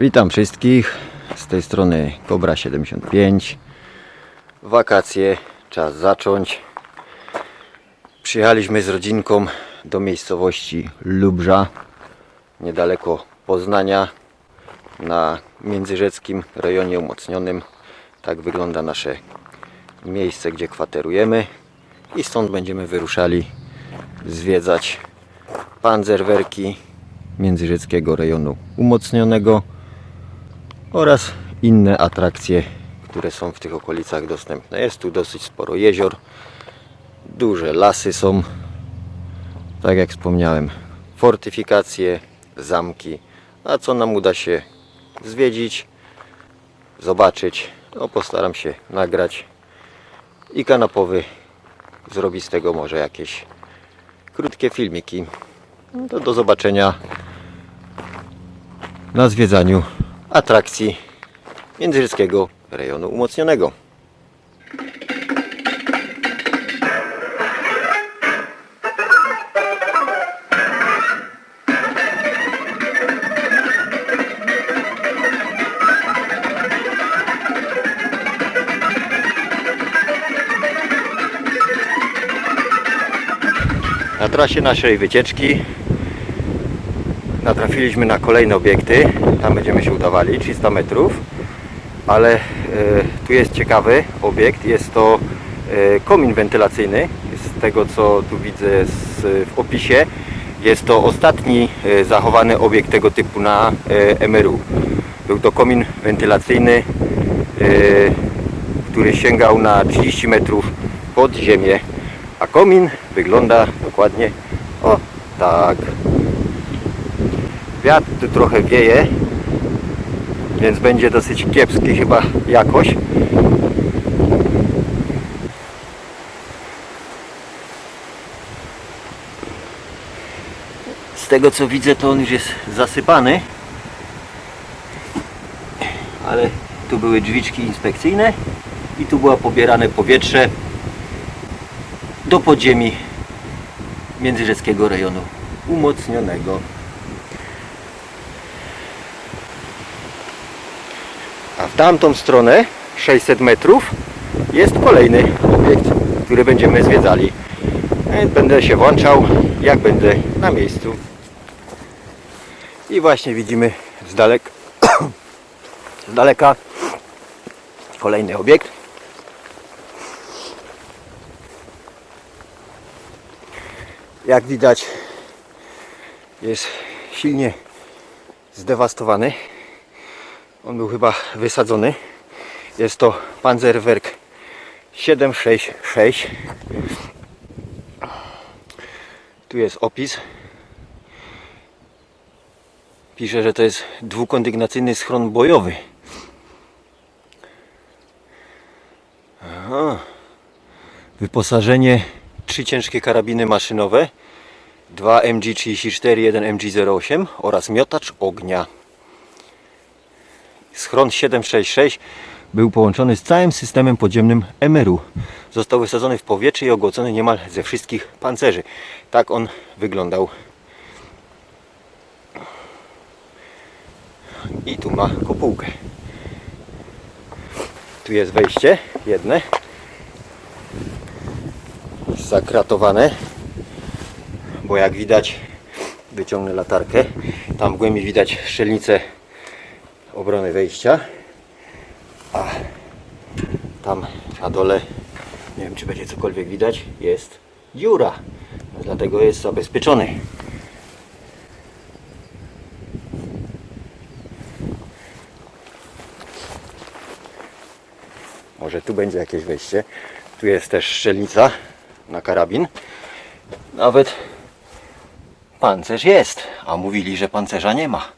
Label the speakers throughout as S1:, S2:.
S1: Witam wszystkich. Z tej strony Kobra 75. Wakacje, czas zacząć. Przyjechaliśmy z rodzinką do miejscowości Lubrza, niedaleko Poznania, na międzyrzeckim rejonie umocnionym. Tak wygląda nasze miejsce, gdzie kwaterujemy. I stąd będziemy wyruszali zwiedzać panzerwerki międzyrzeckiego rejonu umocnionego oraz inne atrakcje, które są w tych okolicach dostępne. Jest tu dosyć sporo jezior, duże lasy są, tak jak wspomniałem, fortyfikacje, zamki, a co nam uda się zwiedzić, zobaczyć, no postaram się nagrać i kanapowy zrobić z tego może jakieś krótkie filmiki. No to do zobaczenia na zwiedzaniu atrakcji międzyrzeckiego rejonu umocnionego. Na trasie naszej wycieczki natrafiliśmy na kolejne obiekty. Tam będziemy się udawali, 300 metrów. Ale e, tu jest ciekawy obiekt. Jest to e, komin wentylacyjny. Z tego co tu widzę z, w opisie, jest to ostatni e, zachowany obiekt tego typu na e, MRU. Był to komin wentylacyjny, który sięgał na 30 metrów pod ziemię. A komin wygląda dokładnie o tak. Wiatr tu trochę wieje, więc będzie dosyć kiepski chyba jakoś. Z tego co widzę to on już jest zasypany. Ale tu były drzwiczki inspekcyjne i tu było pobierane powietrze do podziemi międzyrzeckiego rejonu umocnionego. A w tamtą stronę 600 metrów jest kolejny obiekt, który będziemy zwiedzali. E, Będę się włączał, jak będę na miejscu. I właśnie widzimy z daleka, z daleka kolejny obiekt. Jak widać jest silnie zdewastowany. On był chyba wysadzony. Jest to Panzerwerk 766. Tu jest opis. Pisze, że to jest dwukondygnacyjny schron bojowy. Aha. Wyposażenie trzy ciężkie karabiny maszynowe, dwa MG34, jeden MG08 oraz miotacz ognia. Schron 766 był połączony z całym systemem podziemnym MRU. Został wysadzony w powietrze i ogłocony niemal ze wszystkich pancerzy. Tak on wyglądał. I tu ma kopułkę. Tu jest wejście jedne. Zakratowane. Bo jak widać, wyciągnę latarkę. Tam w głębi widać szczelnicę obrony wejścia. A tam na dole, nie wiem czy będzie cokolwiek widać, jest dziura. Dlatego jest zabezpieczony. Może tu będzie jakieś wejście. Tu jest też szczelnica na karabin. Nawet pancerz jest, a mówili, że pancerza nie ma.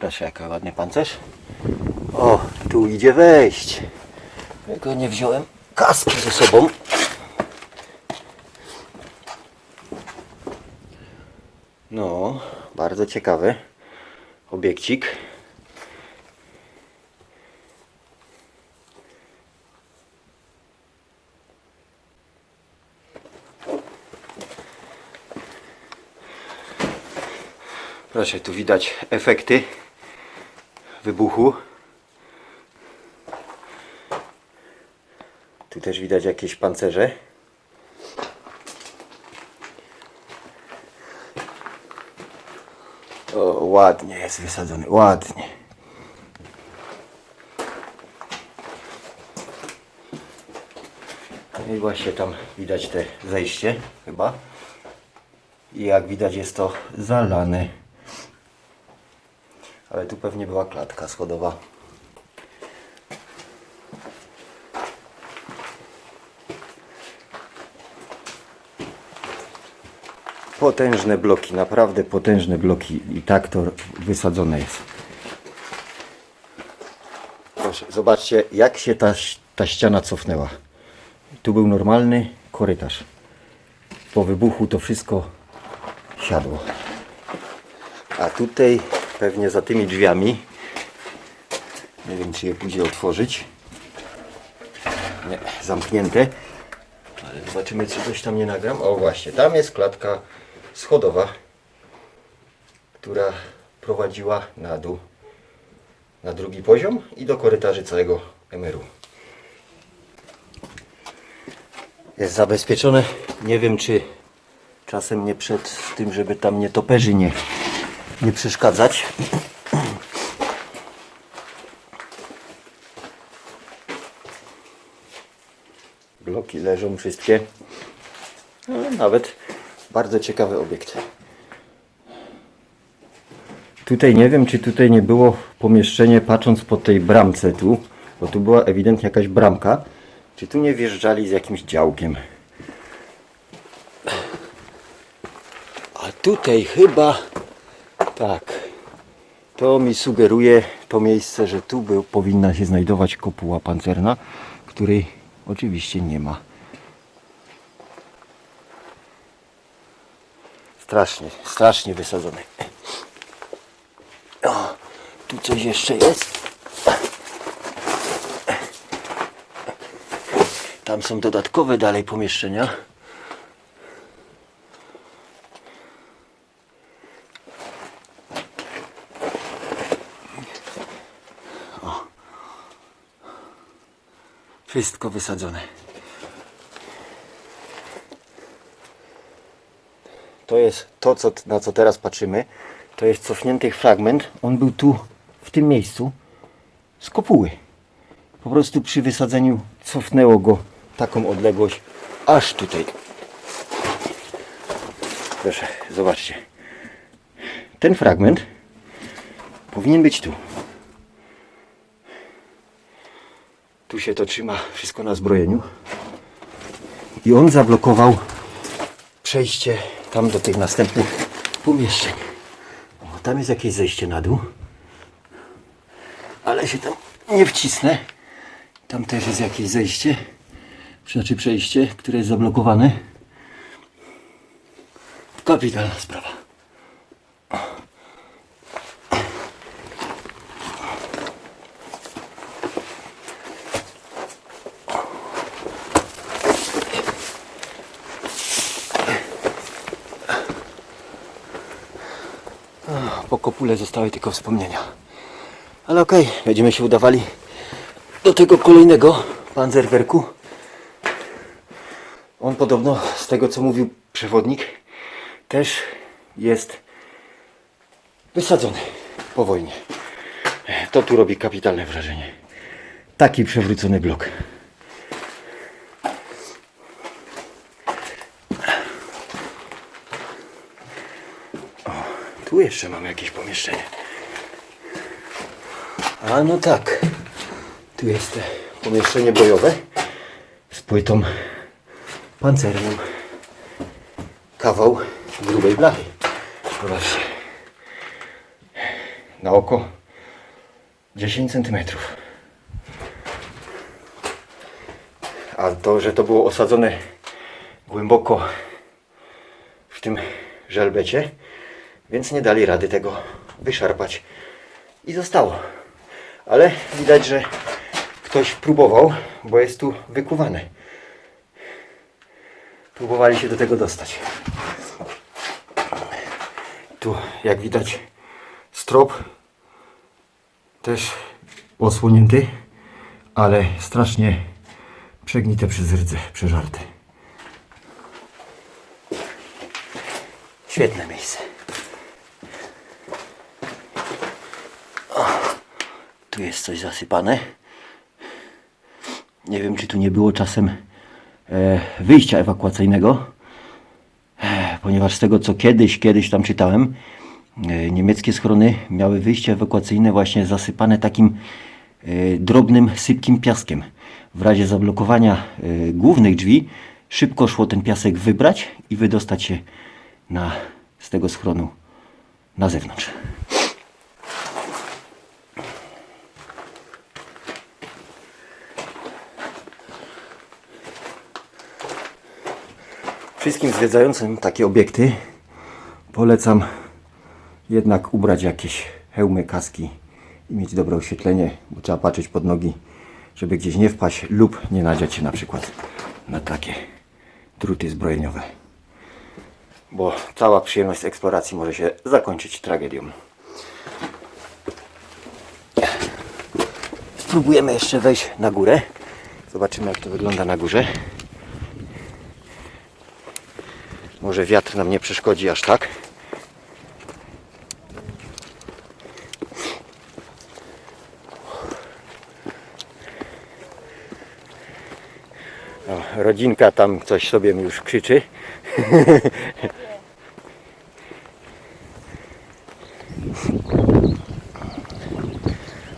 S1: Proszę, jaki ładny pancerz. O, tu idzie wejść. Tylko nie wziąłem kaski ze sobą. No, bardzo ciekawy obiekcik. Proszę, tu widać efekty wybuchu. Tu też widać jakieś pancerze. O, ładnie jest wysadzony, ładnie. No i właśnie tam widać te zejście chyba. I jak widać jest to zalane. Ale tu pewnie była klatka schodowa. Potężne bloki, naprawdę potężne bloki i tak to wysadzone jest. Proszę, zobaczcie jak się ta, ta ściana cofnęła. Tu był normalny korytarz. Po wybuchu to wszystko siadło. A tutaj pewnie za tymi drzwiami nie wiem czy je pójdzie otworzyć. Nie, zamknięte. Ale zobaczymy czy coś tam nie nagram. O właśnie, tam jest klatka schodowa, która prowadziła na dół na drugi poziom i do korytarzy całego emeru. Jest zabezpieczone. Nie wiem czy czasem nie przed tym, żeby tam nietoperzy nie, nie przeszkadzać. Bloki leżą wszystkie. Ale nawet bardzo ciekawy obiekt. Tutaj nie wiem, czy tutaj nie było pomieszczenie, patrząc po tej bramce tu, bo tu była ewidentnie jakaś bramka, czy tu nie wjeżdżali z jakimś działkiem. A tutaj chyba tak. To mi sugeruje to miejsce, że tu był, powinna się znajdować kopuła pancerna, której oczywiście nie ma. Strasznie, strasznie wysadzony. O, tu coś jeszcze jest. Tam są dodatkowe dalej pomieszczenia. Wszystko wysadzone. To jest to, co, na co teraz patrzymy. To jest cofnięty fragment. On był tu, w tym miejscu, z kopuły. Po prostu przy wysadzeniu cofnęło go taką odległość, aż tutaj. Proszę, zobaczcie. Ten fragment powinien być tu. Tu się to trzyma wszystko na zbrojeniu. I on zablokował przejście tam do tych następnych pomieszczeń. O, tam jest jakieś zejście na dół. Ale się tam nie wcisnę. Tam też jest jakieś zejście. Znaczy przejście, które jest zablokowane. Kapitalna sprawa. Po kopule zostały tylko wspomnienia. Ale okej, będziemy się udawali do tego kolejnego panzerwerku. On podobno, z tego co mówił przewodnik, też jest wysadzony po wojnie. To tu robi kapitalne wrażenie. Taki przewrócony blok. Tu jeszcze mamy jakieś pomieszczenie. A no tak. Tu jest pomieszczenie bojowe z płytą pancerną. Kawał grubej blachy. Zobaczcie. Na oko 10 cm. A to, że to było osadzone głęboko w tym żelbecie, więc nie dali rady tego wyszarpać i zostało. Ale widać, że ktoś próbował, bo jest tu wykuwane. Próbowali się do tego dostać. Tu, jak widać, strop Też osłonięty, ale strasznie przegnite przez rdze, przeżarte. Świetne miejsce. Tu jest coś zasypane. Nie wiem, czy tu nie było czasem e, wyjścia ewakuacyjnego, e, ponieważ z tego, co kiedyś, kiedyś tam czytałem, e, niemieckie schrony miały wyjście ewakuacyjne właśnie zasypane takim drobnym, sypkim piaskiem. W razie zablokowania głównych drzwi szybko szło ten piasek wybrać i wydostać się na, z tego schronu na zewnątrz. Wszystkim zwiedzającym takie obiekty polecam jednak ubrać jakieś hełmy, kaski i mieć dobre oświetlenie, bo trzeba patrzeć pod nogi, żeby gdzieś nie wpaść lub nie nadziać się na przykład na takie druty zbrojeniowe. Bo cała przyjemność z eksploracji może się zakończyć tragedią. Spróbujemy jeszcze wejść na górę. Zobaczymy jak to wygląda na górze. Może wiatr nam nie przeszkodzi aż tak. O, rodzinka tam coś sobie mi już krzyczy.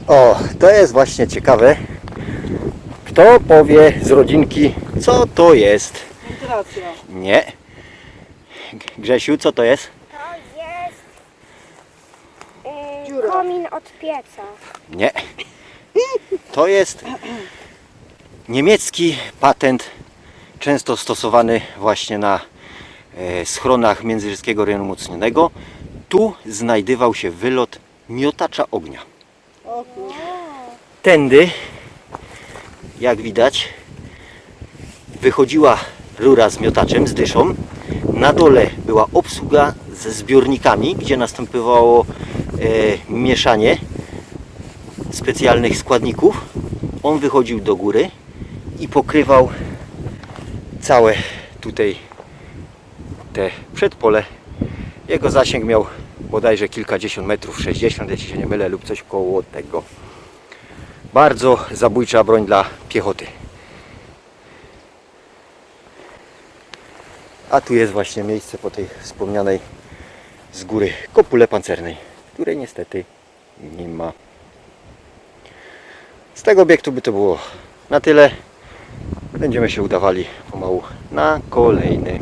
S1: O, to jest właśnie ciekawe. Kto powie z rodzinki, co to jest? Nie. Grzesiu, co to jest?
S2: To jest y,
S3: Dziura.
S2: komin od pieca.
S1: Nie. To jest niemiecki patent, często stosowany właśnie na e, schronach międzyrzeckiego rejonu umocnionego. Tu znajdował się wylot miotacza ognia. Tędy, jak widać, wychodziła rura z miotaczem, z dyszą. Na dole była obsługa ze zbiornikami, gdzie następowało e, mieszanie specjalnych składników. On wychodził do góry i pokrywał całe tutaj te przedpole. Jego zasięg miał bodajże kilkadziesiąt metrów, 60 jeśli się nie mylę, lub coś koło tego. Bardzo zabójcza broń dla piechoty. A tu jest właśnie miejsce po tej wspomnianej z góry kopule pancernej, której niestety nie ma. Z tego obiektu by to było na tyle. Będziemy się udawali pomału na kolejny.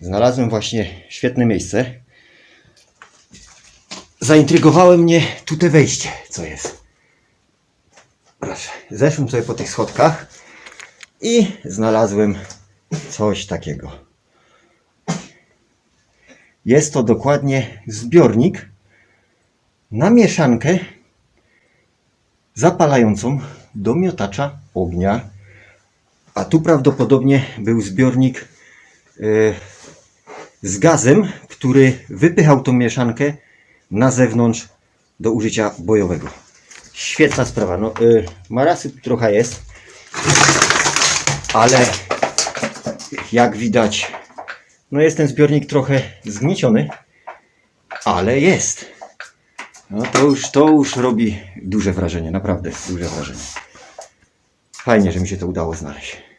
S1: Znalazłem właśnie świetne miejsce. Zaintrygowało mnie tutaj wejście, co jest. Proszę, zeszłem sobie po tych schodkach i znalazłem coś takiego. Jest to dokładnie zbiornik na mieszankę zapalającą do miotacza ognia. A tu prawdopodobnie był zbiornik e, z gazem, który wypychał tą mieszankę na zewnątrz do użycia bojowego. Świetna sprawa. No, y, marasy tu trochę jest, ale jak widać, no jest ten zbiornik trochę zgnieciony, ale jest. No to już, to już robi duże wrażenie, naprawdę duże wrażenie. Fajnie, że mi się to udało znaleźć.